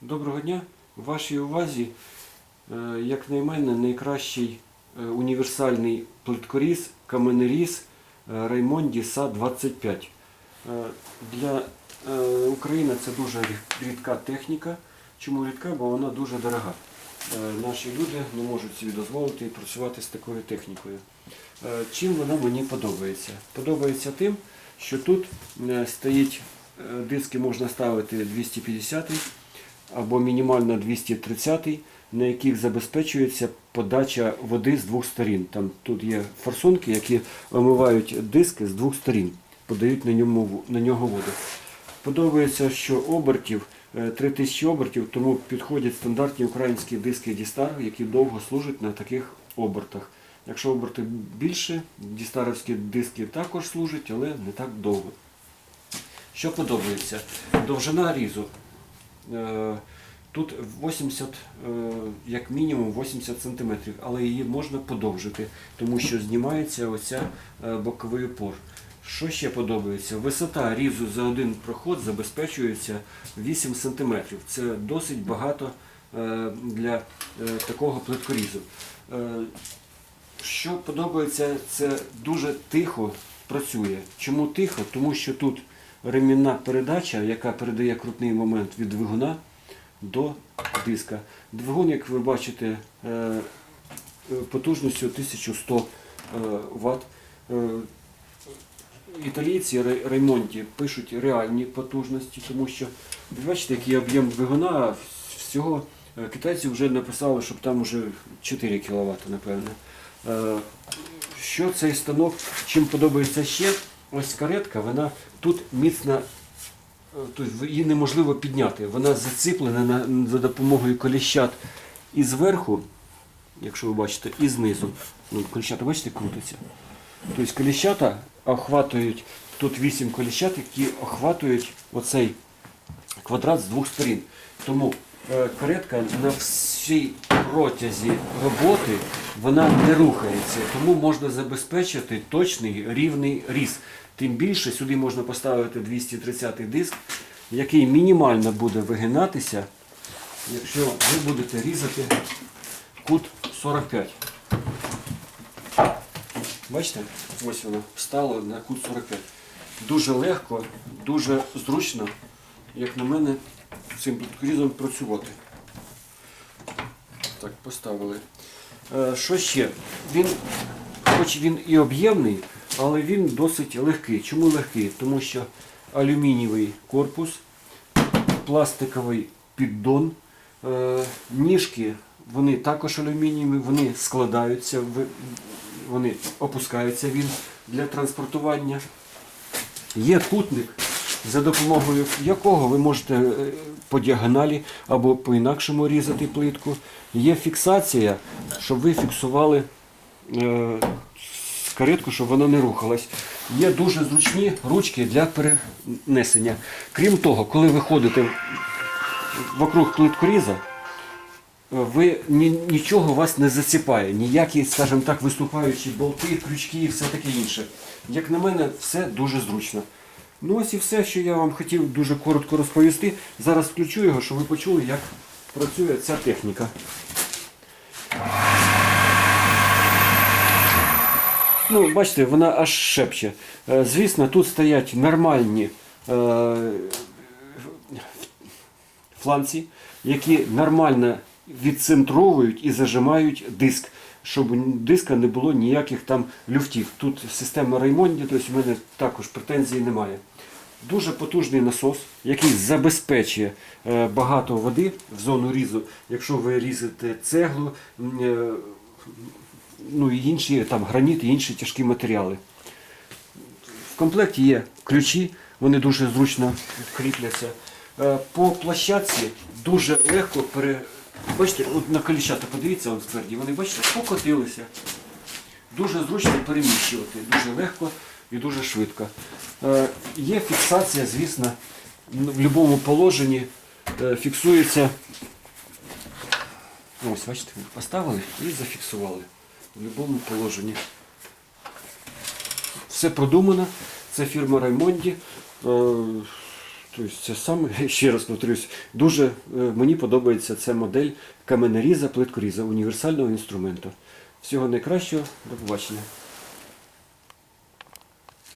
Доброго дня. В вашій увазі, е, як на мене, найкращий е, універсальний плиткоріз, каменеріз е, Раймонді СА 25. Е, Для України це дуже рідка техніка. Чому рідка? Бо вона дуже дорога. Наші люди не можуть собі дозволити працювати з такою технікою. Чим вона мені подобається? Подобається тим, що тут стоїть диски можна ставити 250 або мінімально 230, на яких забезпечується подача води з двох сторін. Там тут є форсунки, які омивають диски з двох сторін, подають на, ньому, на нього воду. Подобається, що обертів е, 3000 обертів, тому підходять стандартні українські диски Дістар, які довго служать на таких обертах. Якщо оберти більше, дістаровські диски також служать, але не так довго. Що подобається? Довжина різу. Е, Тут 80, е, як мінімум 80 см, але її можна подовжити, тому що знімається оця е, боковий опор. Що ще подобається? Висота різу за один проход забезпечується 8 см. Це досить багато для такого плиткорізу. Що подобається, це дуже тихо працює. Чому тихо? Тому що тут ремінна передача, яка передає крутний момент від двигуна до диска. Двигун, як ви бачите, е, е, потужністю 1100 Вт. Італійці Рей- Реймонті пишуть реальні потужності, тому що ви бачите, який об'єм двигуна, всього е, китайці вже написали, щоб там вже 4 кВт, напевно. Е, Що цей станок, чим подобається ще, ось каретка, вона тут міцна Е, Тобто її неможливо підняти. Вона заціплена на, за допомогою коліщат і зверху, якщо ви бачите, і знизу. Ну, коліщата, бачите, крутиться. Тобто коліщата охватують, тут вісім коліщат, які охватують оцей квадрат з двох сторін. Тому е, каретка на всій протязі роботи вона не рухається, тому можна забезпечити точний рівний різ. Тим більше сюди можна поставити 230 диск, який мінімально буде вигинатися, якщо ви будете різати кут 45. Бачите? Ось воно встало на кут 45. Дуже легко, дуже зручно, як на мене, цим плиткорізом працювати. Так, поставили. Е, Що ще? Він, хоч він і об'ємний, але він досить легкий. Чому легкий? Тому що алюмінієвий корпус, пластиковий піддон, е, ніжки, вони також алюмінієві, вони складаються, вони опускаються він для транспортування. Є кутник, за допомогою якого ви можете е, по діагоналі або по-інакшому різати плитку. Є фіксація, щоб ви фіксували е, щоб вона не рухалась. Є дуже зручні ручки для перенесення. Крім того, коли ви ходите вокруг плиткоріза, ви ні, нічого вас не заціпає, ніякі, скажімо так, виступаючі болти, крючки і все таке інше. Як на мене, все дуже зручно. Ну ось і все, що я вам хотів дуже коротко розповісти. Зараз включу його, щоб ви почули, як працює ця техніка. Ну, бачите, вона аж шепче. Е, Звісно, тут стоять нормальні е, фланці, які нормально відцентровують і зажимають диск, щоб у диска не було ніяких там люфтів. Тут система Раймонді, тобто в мене також претензій немає. Дуже потужний насос, який забезпечує е, багато води в зону різу, якщо ви різете цеглу, е, ну і інші там граніт і інші тяжкі матеріали. В комплекті є ключі, вони дуже зручно кріпляться. Е, По площадці дуже легко пере. Бачите, от на коліщата подивіться он спереді, вони бачите, покотилися. Дуже зручно переміщувати, дуже легко і дуже швидко. Е, Є фіксація, звісно, в будь-якому положенні е, фіксується. Ось, бачите, поставили і зафіксували в будь-якому положенні. Все продумано. Це фірма Раймонді. Е, Тобто це саме, ще раз повторюсь, дуже е, мені подобається ця модель каменеріза, плиткоріза, універсального інструменту. Всього найкращого, до побачення.